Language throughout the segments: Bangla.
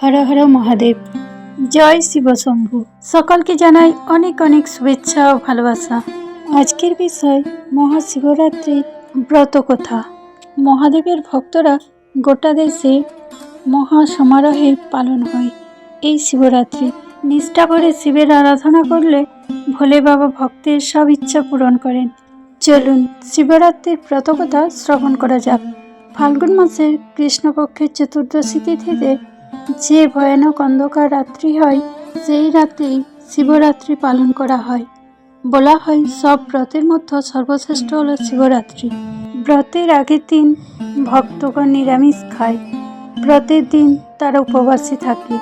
হর হর মহাদেব। জয় শিবশম্ভু সকলকে জানাই অনেক অনেক শুভেচ্ছা ও ভালোবাসা। আজকের বিষয় মহাশিবরাত্রির ব্রত কথা। মহাদেবের ভক্তরা গোটা দেশে মহা সমারোহে পালন হয়। এই শিবরাত্রি নিষ্ঠা করে শিবের আরাধনা করলে ভোলে বাবা ভক্তের সব ইচ্ছা পূরণ করেন। চলুন শিবরাত্রির ব্রতকথা শ্রবণ করা যাক। ফাল্গুন মাসের কৃষ্ণপক্ষের চতুর্দশী তিথিতে যে ভয়ানক অন্ধকার রাত্রি হয় সেই রাতেই শিবরাত্রি পালন করা হয়। বলা হয় সব ব্রতের মধ্যে সর্বশ্রেষ্ঠ হলো শিবরাত্রি। ব্রতের আগের দিন ভক্তগণ নিরামিষ খায়। ব্রতের দিন তারা উপবাসী থাকে।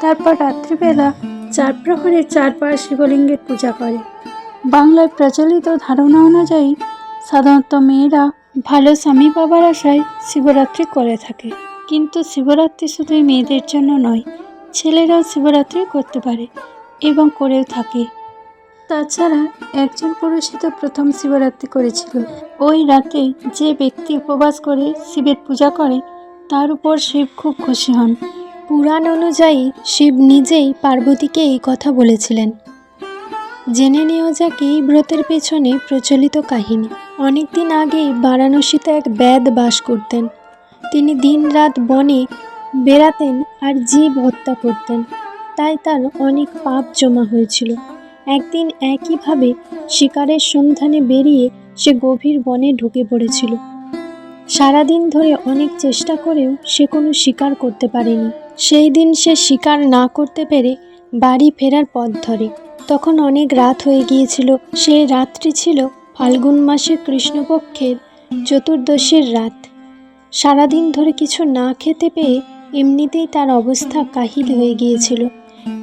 তারপর রাত্রিবেলা চার প্রহরে চারবার শিবলিঙ্গের পূজা করে। বাংলায় প্রচলিত ধারণা অনুযায়ী সাধারণত মেয়েরা ভালো স্বামী পাবার আশায় শিবরাত্রি করে থাকে। কিন্তু শিবরাত্রি শুধুই মেয়েদের জন্য নয়, ছেলেরাও শিবরাত্রি করতে পারে এবং করেও থাকে। তাছাড়া একজন পুরুষই তো প্রথম শিবরাত্রি করেছিল। ওই রাতে যে ব্যক্তি উপবাস করে শিবের পূজা করে, তার উপর শিব খুব খুশি হন। পুরাণ অনুযায়ী শিব নিজেই পার্বতীকে এই কথা বলেছিলেন। জেনে নেওয়া যাক এই ব্রতের পেছনে প্রচলিত কাহিনী। অনেকদিন আগেই বারাণসীতে এক ব্যাদ বাস করতেন। তিনি দিনরাত বনে বেড়াতেন আর জীব হত্যা করতেন। তাই তার অনেক পাপ জমা হয়েছিল। একদিন একইভাবে শিকারের সন্ধানে বেরিয়ে সে গভীর বনে ঢুকে পড়েছিল। সারাদিন ধরে অনেক চেষ্টা করেও সে কোনো শিকার করতে পারেনি। সেই দিন সে শিকার না করতে পেরে বাড়ি ফেরার পথ ধরে। তখন অনেক রাত হয়ে গিয়েছিল। সেই রাত্রি ছিল ফাল্গুন মাসের কৃষ্ণপক্ষের চতুর্দশীর রাত। সারাদিন ধরে কিছু না খেতে পেয়ে এমনিতেই তার অবস্থা কাহিল হয়ে গিয়েছিল।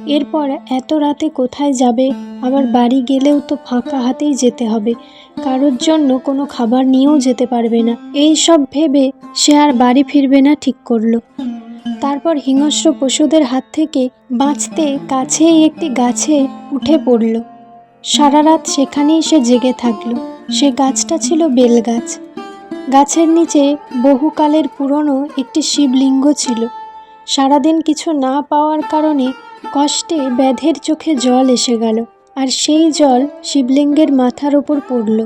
এরপর এত রাতে কোথায় যাবে, আবার বাড়ি গেলেও তো ফাঁকা হাতেই যেতে হবে। কারোর জন্য কোনো খাবার নিয়েও যেতে পারবে না। এই সব ভেবে সে আর বাড়ি ফিরবে না ঠিক করল। তারপর হিংস্র পশুদের হাত থেকে বাঁচতে কাছেই একটি গাছে উঠে পড়ল। সারা রাত সেখানেই সে জেগে থাকল। সে গাছটা ছিল বেল গাছ। গাছের নিচে বহুকালের পুরনো একটি শিবলিঙ্গ ছিল। সারাদিন কিছু না পাওয়ার কারণে কষ্টে ব্যাধের চোখে জল এসে গেল, আর সেই জল শিবলিঙ্গের মাথার ওপর পড়ল।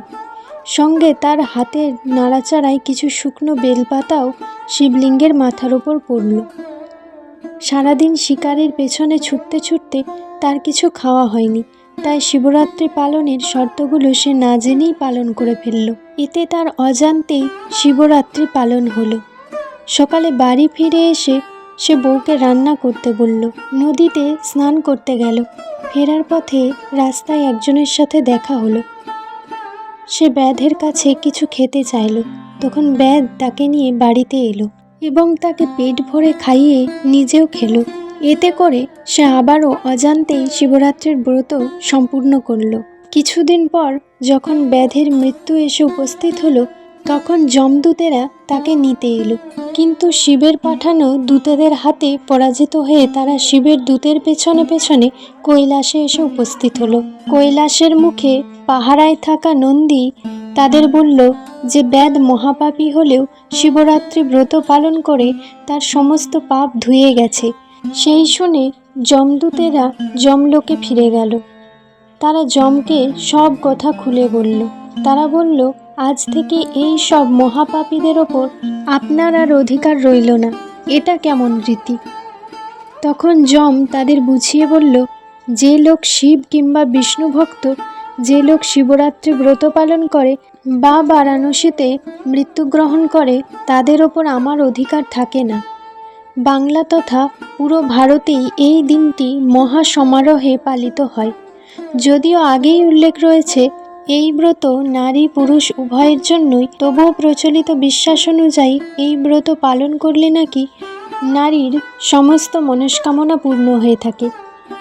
সঙ্গে তার হাতের নাড়াচাড়ায় কিছু শুকনো বেলপাতাও শিবলিঙ্গের মাথার ওপর পড়ল। সারাদিন শিকারের পেছনে ছুটতে ছুটতে তার কিছু খাওয়া হয়নি তাই শিবরাত্রি পালনের শর্তগুলো সে না জেনেই পালন করে ফেলল। এতে তার অজান্তেই শিবরাত্রি পালন হলো। সকালে বাড়ি ফিরে এসে সে বউকে রান্না করতে বলল। নদীতে স্নান করতে গেল। ফেরার পথে রাস্তায় একজনের সাথে দেখা হলো। সে ব্যাধের কাছে কিছু খেতে চাইল। তখন ব্যাধ তাকে নিয়ে বাড়িতে এলো এবং তাকে পেট ভরে খাইয়ে নিজেও খেলো। এতে করে সে আবারও অজান্তেই শিবরাত্রির ব্রত সম্পূর্ণ করল। কিছুদিন পর যখন ব্যাধের মৃত্যু এসে উপস্থিত হলো, তখন যমদূতেরা তাকে নিতে এলো। কিন্তু শিবের পাঠানো দূতেদের হাতে পরাজিত হয়ে তারা শিবের দূতের পেছনে পেছনে কৈলাসে এসে উপস্থিত হলো। কৈলাসের মুখে পাহারায় থাকা নন্দী তাদের বলল যে ব্যাদ মহাপাপী হলেও শিবরাত্রি ব্রত পালন করে তার সমস্ত পাপ ধুয়ে গেছে। সেই শুনে যমদূতেরা যমলোকে ফিরে গেল। তারা যমকে সব কথা খুলে বলল। তারা বলল, আজ থেকে এই সব মহাপাপীদের ওপর আপনার আর অধিকার রইল না। এটা কেমন রীতি? তখন যম তাদের বুঝিয়ে বলল, যে লোক শিব কিংবা বিষ্ণু ভক্ত, যে লোক শিবরাত্রি ব্রত পালন করে বা বারাণসীতে মৃত্যুগ্রহণ করে, তাদের ওপর আমার অধিকার থাকে না। বাংলা তথা পুরো ভারতেই এই দিনটি মহা সমারোহে পালিত হয়। যদিও আগেই উল্লেখ রয়েছে, এই ব্রত নারী পুরুষ উভয়ের জন্যই, তবুও প্রচলিত বিশ্বাস অনুযায়ী এই ব্রত পালন করলে নাকি নারীর সমস্ত মনস্কামনা পূর্ণ হয়ে থাকে।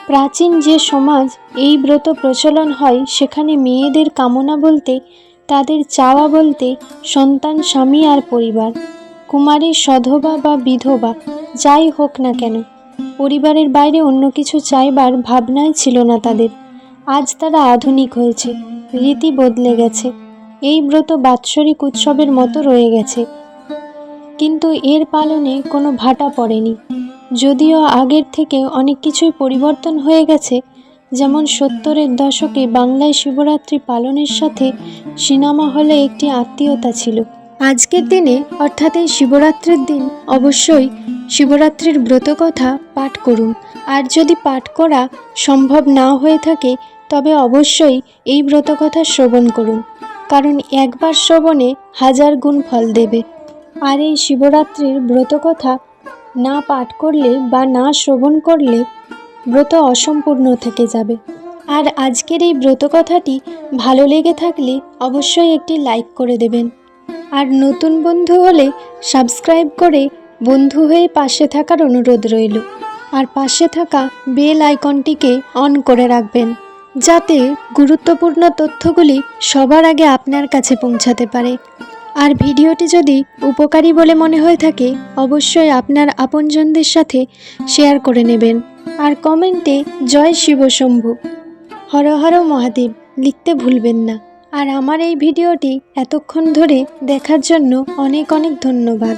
প্রাচীন যে সমাজ, এই ব্রত প্রচলন হয় সেখানে মেয়েদের কামনা বলতে, তাদের চাওয়া বলতে সন্তান, স্বামী আর পরিবার। কুমারী সধবা বা বিধবা যাই হোক না কেন, পরিবারের বাইরে অন্য কিছু চাইবার ভাবনাই ছিল না তাদের। আজ তারা আধুনিক হয়েছে, রীতি বদলে গেছে, এই ব্রত বাৎসরিক উৎসবের মতো রয়ে গেছে। কিন্তু এর পালনে কোনো ভাটা পড়েনি। যদিও আগের থেকে অনেক কিছুই পরিবর্তন হয়ে গেছে, যেমন সত্তরের দশকে বাংলায় শিবরাত্রি পালনের সাথে সিনেমা হলে একটি আত্মীয়তা ছিল। আজকের দিনে অর্থাৎ এই শিবরাত্রির দিন অবশ্যই শিবরাত্রির ব্রতকথা পাঠ করুন। আর যদি পাঠ করা সম্ভব না হয়ে থাকে, তবে অবশ্যই এই ব্রতকথা শ্রবণ করুন। কারণ একবার শ্রবণে হাজার গুণ ফল দেবে। আর এই শিবরাত্রির ব্রতকথা না পাঠ করলে বা না শ্রবণ করলে ব্রত অসম্পূর্ণ থেকে যাবে। আর আজকের এই ব্রতকথাটি ভালো লেগে থাকলে অবশ্যই একটি লাইক করে দেবেন। আর নতুন বন্ধু হলে সাবস্ক্রাইব করে বন্ধু হয়ে পাশে থাকার অনুরোধ রইল। আর পাশে থাকা বেল আইকনটিকে অন করে রাখবেন, যাতে গুরুত্বপূর্ণ তথ্যগুলি সবার আগে আপনার কাছে পৌঁছাতে পারে। আর ভিডিওটি যদি উপকারী বলে মনে হয়ে থাকে, অবশ্যই আপনার আপনজনদের সাথে শেয়ার করে নেবেন। আর কমেন্টে জয় শিব শম্ভু। হর হর মহাদেব, লিখতে ভুলবেন না। আর আমার এই ভিডিওটি এতক্ষণ ধরে দেখার জন্য অনেক অনেক ধন্যবাদ।